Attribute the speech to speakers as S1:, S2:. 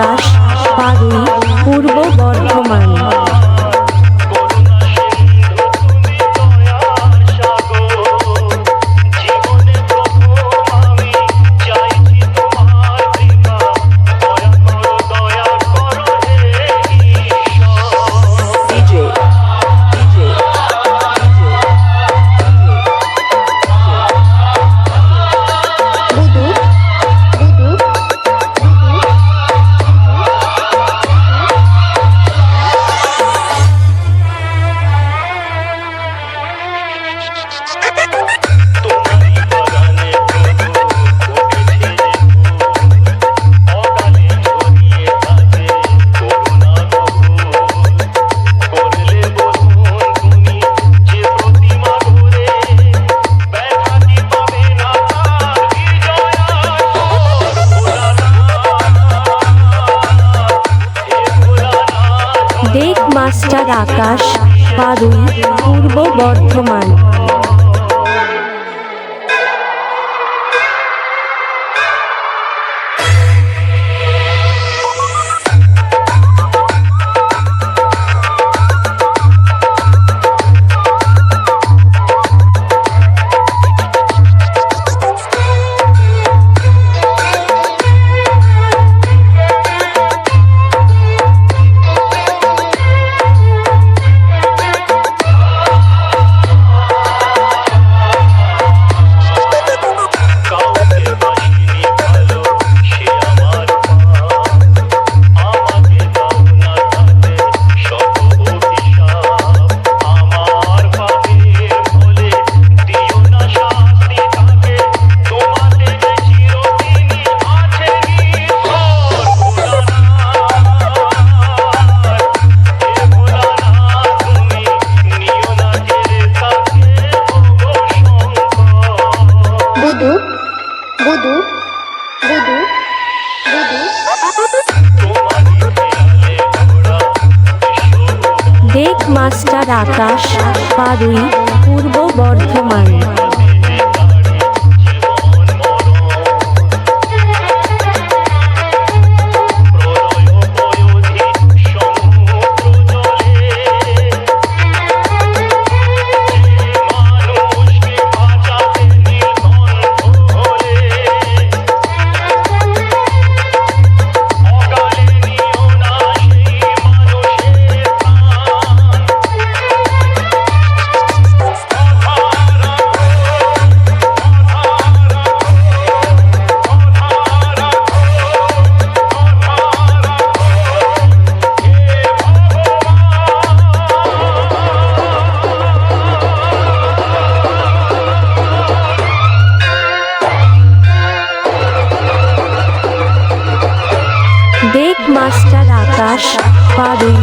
S1: Master master Akash Parui Purba Bardhaman. Dev master Akash Parui Purba Bardhaman. Master Akash Parui